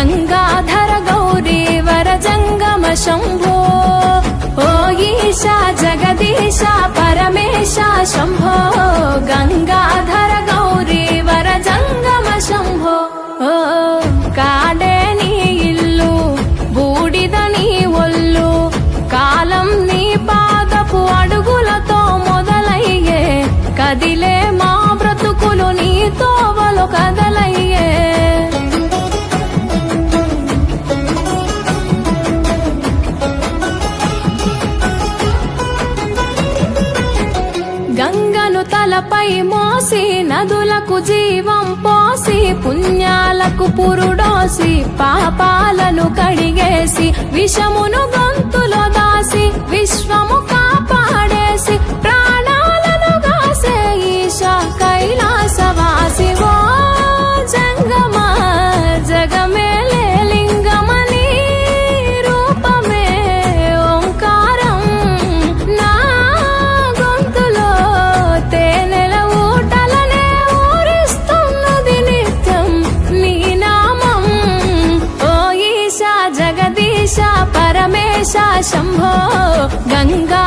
గంగాధర గౌరీ వర జంగమ శంభో. ఓ ఈశా జగదీశ పరమేశ శంభో. గంగాధర గౌరీ వర జంగమ శంభో. ఓ కాడే నీ ఇల్లు బూడిద నీ ఒళ్ళు కాలం నీ పా గంగను తలపై మోసి నదులకు జీవం పోసి పుణ్యాలకు పురుడోసి పాపాలను కడిగేసి విషమును గొంతులో దాసి విష శంభో గంగా